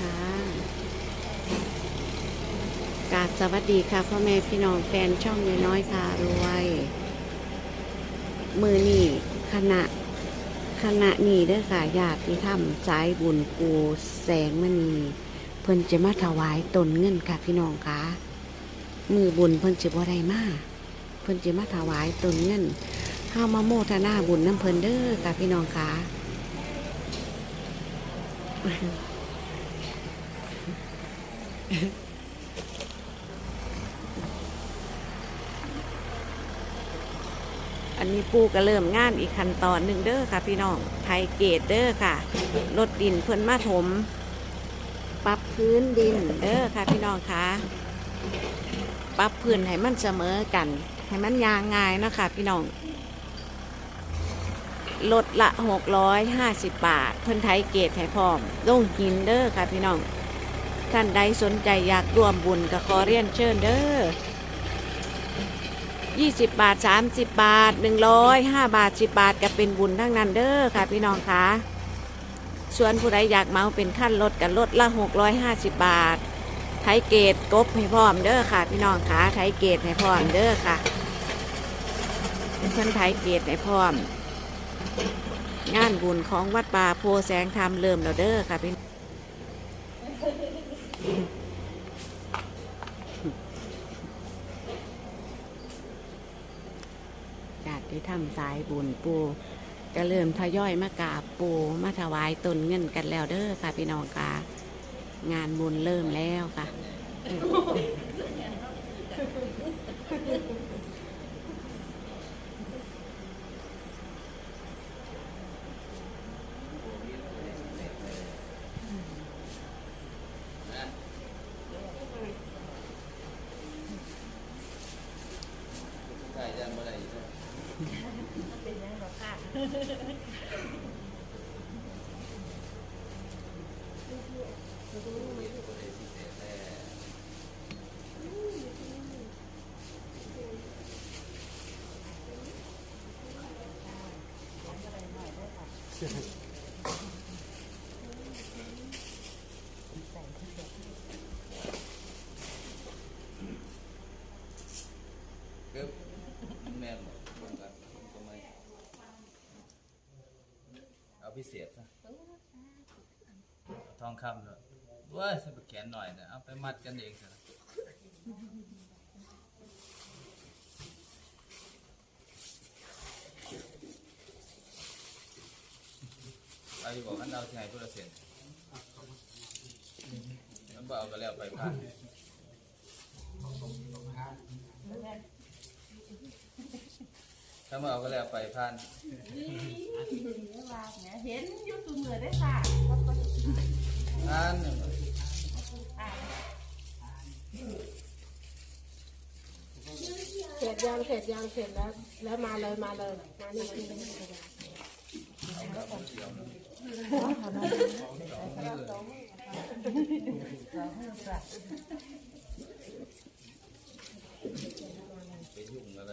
ค่ะกาบสวัสดีค่ะพ่อแม่พี่น้องแฟนช่องน้อยๆค่ะรวย มือนี่ขณะขณะนี้เด้อค่ะญาติธรรมสายบุญปูแสงมณีเพิ่นจะมาถวายตนเงินค่ะพี่น้องค่ะมือบุญเพิ่นจะบ่ได้มาเพิ่นจะมาถวายตนเงินข้ามาโมทนาบุญน้ำเพิ่นเด้อค่ะพี่น้องค่ะ อันนี้ปูก็เริ่มงานอีกขั้นตอนหนึ่งเด้อค่ะ พี่น้องไทยเกตเด้อค่ะรถดินเพิ่นมาถม ปรับพื้นดินเด้อค่ะ พี่น้องคะปรับพื้นให้มันเสมอกัน ให้มันยางง่ายนะคะพี่น้องลดละหกร้อยห้าสิบบาท เพิ่นไทยเกตให้พร้อมลงหินเด้อค่ะพี่น้อง ท่านใดสนใจอยากร่วมบุญก็ขอเรียนเชิญเด้อ20 บาท 30 บาท 100 5 บาท 10 บาทก็เป็นบุญทั้งนั้นเด้อค่ะพี่น้องคะส่วนผู้ใดอยากเมาเป็นขั้นลดกันลดละ 650 บาท ไทยเกตกบให้พร้อมเด้อค่ะ พี่น้องคะไทยเกตให้พร้อมเด้อค่ะเพื่อนไทยเกตให้พร้อม งานบุญของวัดป่าโพแสงธรรมเริ่มแล้วเด้อค่ะพี่ ญาติธรรม สายบุญปูจะเริ่มทยอยมากราบปูมาถวายตนเงินกันแล้วเด้อค่ะพี่น้องค่ะ งานบุญเริ่มแล้วค่ะ ใช่ยันเมื่อไหร่อยู่เนี่ยกึ๊บแม่นบอกรวมกันทำไมเอาพิเศษซะ ทองคำเนอะว้ายสไปแขนหน่อยนะเอาไปมัดกันเองเถอะเอาอยู่บอกกันเอาที่ไหนพื่อเสร็จแล้วบอกเอาก็แล้วไปพันถ้ามาเอาก็แล้วไปพันเห็นอยู่ตัวมือได้ค่ะ นหนึ่งเสร็จยังเสร็จยังเสร็จแล้ว แล้วมาเลยมาเลยมานี่ไปยุ่งอะไร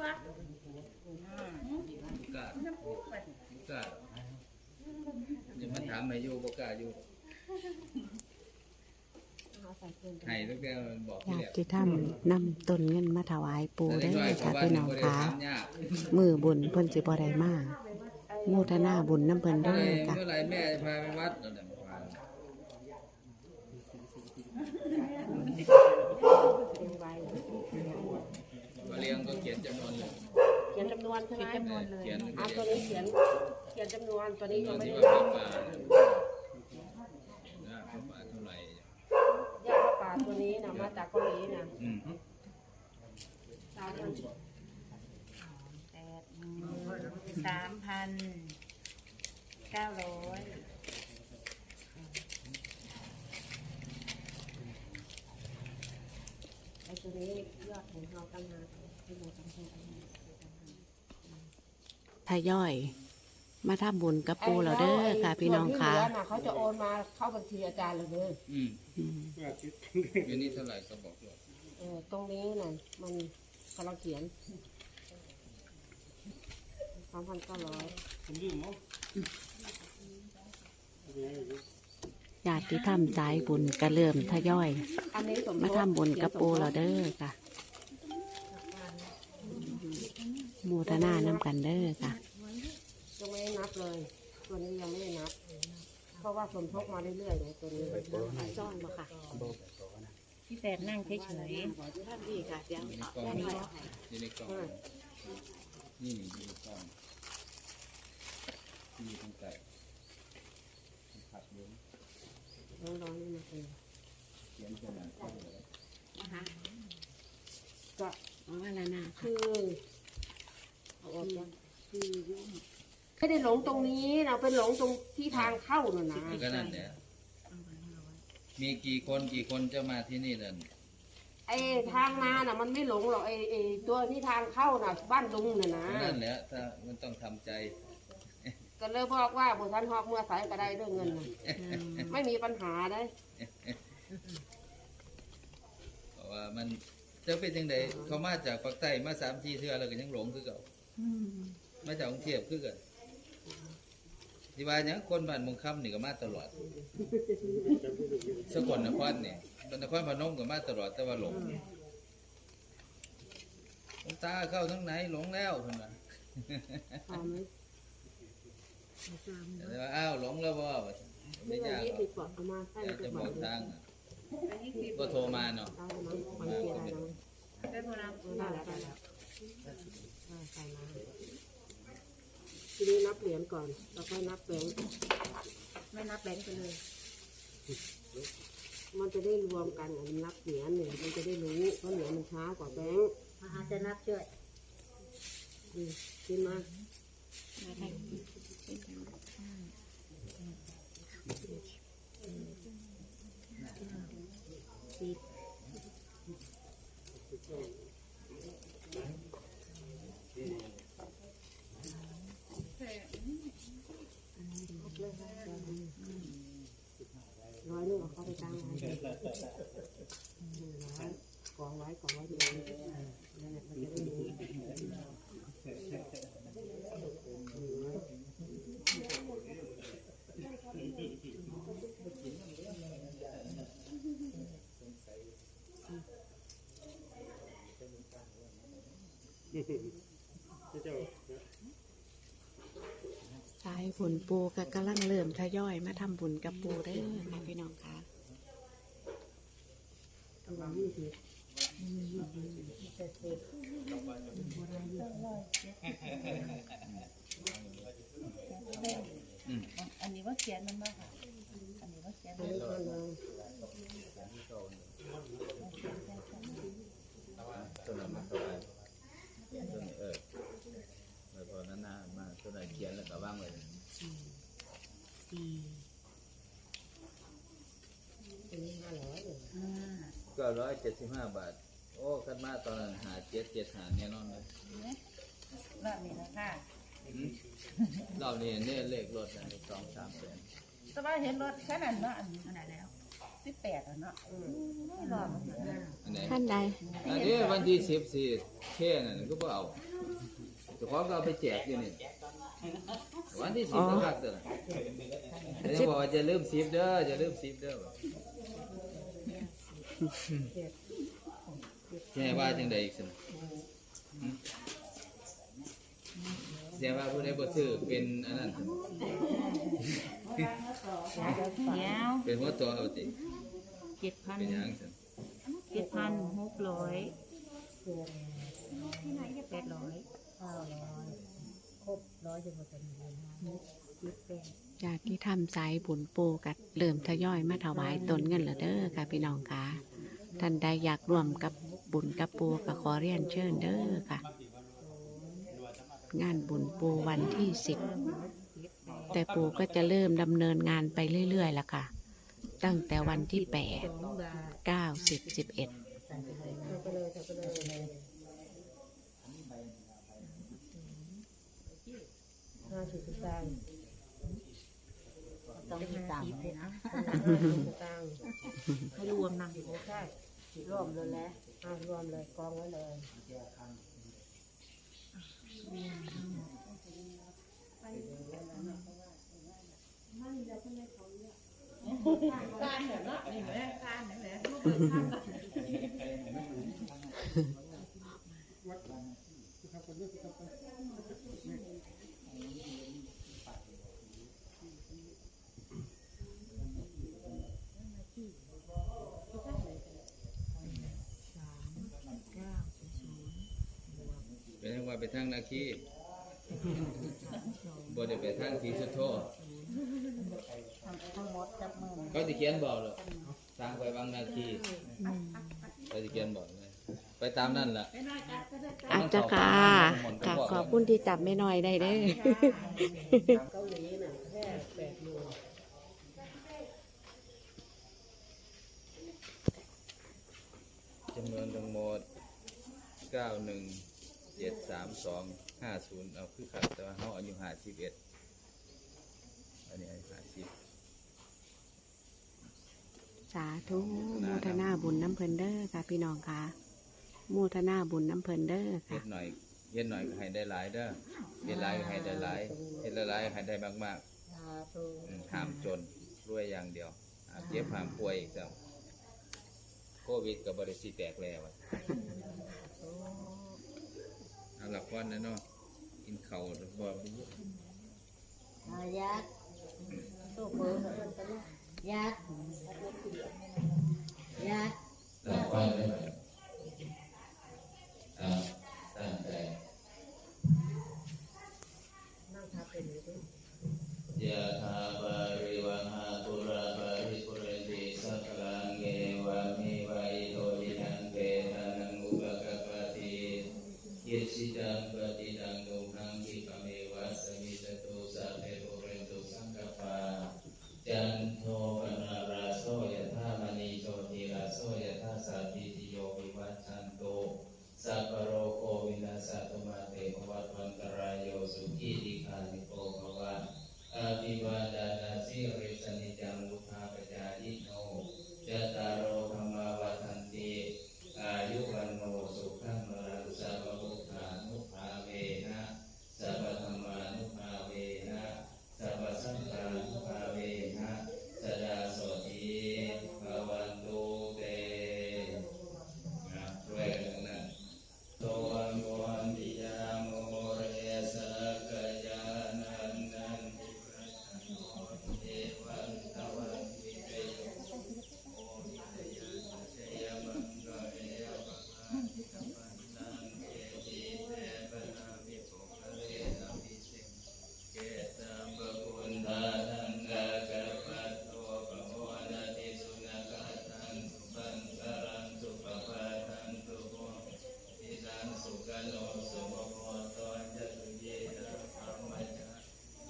ปะกล้าน้ำปูปะกล้ายังมาถามมาอยู่บกล้าอยู่ให้ตั้งแต่บอกที่ญาแรกติธรรมนำตนเงินมาถวายปูแต่เด้น้ออยค่ะพี่น้องค่ะมือบุญเพิ่นสิบ่ได้มาโมทนาบุญน้ำเพิ่นเด้อค่ะ เมื่อไหรแม่จะพาไปวัดเป็นใบมาเลี้ยงก็เขียนจำนวนเลยเเขียนจำนวนใช่ไหมจำนวนเลยเขียนอะตัวนี้เขียน เขียนจำนวนตัวนี้จำนยัวงนไม่ที่ได้ว่านับป่านะป่าเท่าไหร่ยาป่าตัวนี้นะมาจากเกาหลีนะอืมสามพันแปดหมื่นสามพันเก้าร้อยไอ้ตัวนี้ยอดของเราตั้งหากที่เราตั้งหาก ทยอย มาทำบุญกับปูเราเด้อค่ะพี่น้องค่ะ ส่วนที่เหลือน่ะเขาจะโอนมาเข้าบัญชีอาจารย์เลยเด้ออืมอืมอยู่นี่เท่าไหร่ก็บอกด้วยเออตรงนี้น่ะมันกำลังเขียนสามพันเก้าร้อยญาติธรรมใจบุญก็เริ่มทยอย อันนี้สมมาทำบุญกับปูเราเด้อค่ะโมูทนานำกันเด้อค่ะ ยังไม่ได้นับเลย ตัวนี้ยังไม่ได้นับ เพราะว่าสมทบมาเรื่อยๆเลยตัวนี้จ้องมาค่ะพี่แปดนั่งเฉยท่านดีค่ะเดี๋ยวอยู่ในกล้องอยู่ในกล้องนี่อยู่ในกล้องนี่ตั้งแต่ขับเลี้ยงร้อยๆนี่มาเลยเขียนขนาดเท่าไหร่ก็เอาว่าละนาคือเอาออกยังคือ ไม่ได้หลงตรงนี้นะเป็นหลงตรงที่ทางเข้าน่ะนะก็นั่นแหละมีกี่คนกี่คนจะมาที่นี่นั่นไอ้ทางมาน่ะ มันไม่หลงหรอกไอ้ไอ้ตัวที่ทางเข้าน่ะ บ้านลุงน่ะนะก็นั่นแหละถ้ามันต้องทำใจ ก็เลยบอกว่าบุทันหอกเมื่อสายก็ได้เรื่องเงินน่ะไม่มีปัญหาได้ เพราะว่ามันจะเป็นยังไงเขามาจากปากใต้มาสามทีเทื่อแล้วก็ยังหลงคือเก่ามาจากกรุงเทพคือกัน ที่ว่าหยังคนบ้านเมุงคำนี่ก็มาตลอดสกลนครนี่สกลนครพนมก็มาตลอดแต่ว่าหลงหลวงตาเข้าทั้งไหนหลงแล้วเพิ่นว่าพอไหมแต่ว่าอ้าวหลงแล้วบ่ว่าไม่ไม่ยากยี่หรสิอกบกว่าเอามาให้อยากไปจะบบออกกทางอะก็โทรมาเนาะได้ไหมฟังเสียได้ไหมๆได้โบราณได้แล้วได้แล้วได้ใส่มา ทีนี้นับเหรียญก่อน แล้วค่อยนับแบงค์ไม่นับแบงค์ไปเลย มันจะได้รวมกันอะมันนับเหรียญเนี่ยมันจะได้รู้เพราะเหรียญมันช้ากว่าแบงค์อาจะนับช่วยอืมขึ้นมา ร้อยนึงเอาเข้าไปตั้งไว้หนึ่งร้อยกองไว้กองไว้ตรงนี้นั่นแหละมันจะได้รู้ สายบุญปูก็กำลังเริ่มทยอยมาทำบุญกับปูเด้อค่ะพี่น้องค่ะ ตัวยี่สิบ อันนี้ว่าเขียนมันมากค่ะ อันนี้ว่าเขียน อันนี้ก็เลย ตัวนั้นมาตัวนั้นตัวนี้เออแล้วพอนั้นนะมาตัวไหนเขียนแล้วก็ว่างไว้ สี่ อันนี้ห้าร้อยเลย ห้า ก็ร้อยเจ็ดสิบห้าบาท โอ้คันมาตอนนั้นหาเจ็ดเจ็ดหาแน่นอนเลยรอบนี้นะค่ะอืมรอบนี้เนี่ยเลขรถนะสองสามแสนแต่ว่าเห็นรถแค่นั้นเนาะอันนี้ขนาดแล้วสิบแปดอะเนาะรอบนี้นะอันไหนท่านใดอันนี้วันที่สิบสี่เท่นั่นก็บ่เอาเจ้าของก็เอาไปแจกอยู่นี่วันที่สิบก็คักเด้อเดี๋ยวบอกว่าจะลืมสิบเด้อจะลืมสิบเด้อ แค่ว่าจังใดอีกสิเสียว่าผู้ใดบ่ซื้อเป็นอันนั้นสิเดี๋ยวเป็นหัวตัวเอาติเจ็ดพันเป็นหยังสิเจ็ดพันหกร้อยแปดร้อยเเก้าร้อยครบร้อยจะหมดเป็นเดือนห้าคิดเป็นญาติที่ทำสายบุญปูกัดเริ่มทยอยมาถวายตนเงินแล้วเด้อค่ะพี่น้องค่ะ ท่านใดอยากร่วมกับบุญกับปูก็ขอเรียนเชิญเด้อค่ะ งานบุญปูวันที่สิบแต่ปูก็จะเริ่มดำเนินงานไปเรื่อยๆแล้วค่ะ ตั้งแต่วันที่แปดสองบาทเก้าสิบสิบเอ็ดใส่ไปเลยใส่ไปเลยใส่ไปเลยห้าสิบสตางค์ต้องมีตังค์เลยนะห้าสิบสตางค์ให้รวมนะใช่ รวมเลยแหละอ่ารวมเลยกองไว้เลยเป็นยังว่า ไปทางนาคีบ่ได้ไปทางทีสุดโททั้งหมดจับมือเขาสิเขียนบอกหรอกทางไปบางนาคีเขาสิเขียนบอกเลยไปตามนั่นล่ะ อาจจะค่ะค่ะขอบคุณที่จับไม่น้อยได้เด้อเกาหลีน่ะแค่แปดหมื่นจำนวนทั้งหมดเก้าหนึ่งเจ็ดสามสองห้าศูนย์เอาคือขาดแต่ว่าเขาอายุห้าสิบเอ็ดอันนี้อายุห้าสิบสาธุโมทนาบุญน้ำเพลินเด้อค่ะพี่น้องค่ะโมทนาบุญน้ำเพลินเด้อเฮ็ค่ะดหน่อยเฮ็ดหน่อยก็ให้ได้หลายเด้อเฮ็ดหลายก็ให้ได้หลายเฮ็ดหลายๆก็ให้ได้มากสาธุๆอืมห้ามจนรวยอย่างเดียวห้ามเจ็บห้ามป่วยอีกแล้วโควิดกับบริสิแตกแล้วอะเอา หลับวันนะเนาะกินเข่าวแล้วบ่อายักษ์ตู้เบอร์ยักษ์ยักษ์หลัก จันโทปนาราโสยถามณีโชติราโสยถาสัพพิติโยวิวัชชันโต สัพพะโรโควินาศตุมาเตภวัตวันตรายโยสุขีติคานิโกภวะอาภิวาดานาสิริสนิจังวุธาปจายิโนจตารโอธรรมาวัฏันติอายุวันโนสุขังมรังสัพพะพุทธานุภาเวนะสัพพะธรรมานุภาเวนะสัพพะสังฆานุภาเวนะสดาโสติภวันตุเตนะด้วยกันนั้น โตอันโกอันติยาโมเรสะกะยานันนันติประทันโนเอวันตะวันวิเตโยโอวิเตยะเสยมังกะเอวะมะนิสัมปันนังเกจิเตปะนาวิโภคะเรนะวิเศษเกตัมปะพุนทานังกะกะปัตโตปะโมนะติสุนักะตังสุปันตะรังสุปะปะทังสุโภ อิรังสุกโนสุโมโหตอนจตุเยนะธรรมะ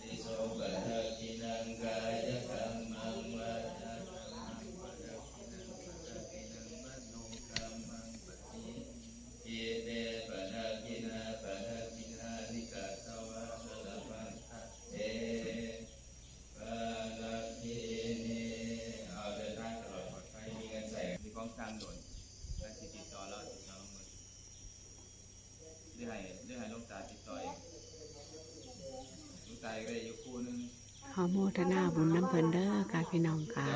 นิโสปะทะกินังกายกรรมังวาจากัมมังปะทะกินังปะทะกินังมโนกรรมังปฏิเยเตปะทะกินาปะทะกินานิกาตวะสละพันทะเตปะละกินีเอาเดินทางตลอดปลอดภัยมีเงินใส่มีของทางด่วนและติดต่อเราติดต่อมา เรื่องให้เรื่องให้ลูกตาติดต่อเองลูกตาก็ได้อยู่คู่หนึง ขอ โมทนาบุญน้ำเพลินเด้อค่ะพี่น้องค่ะ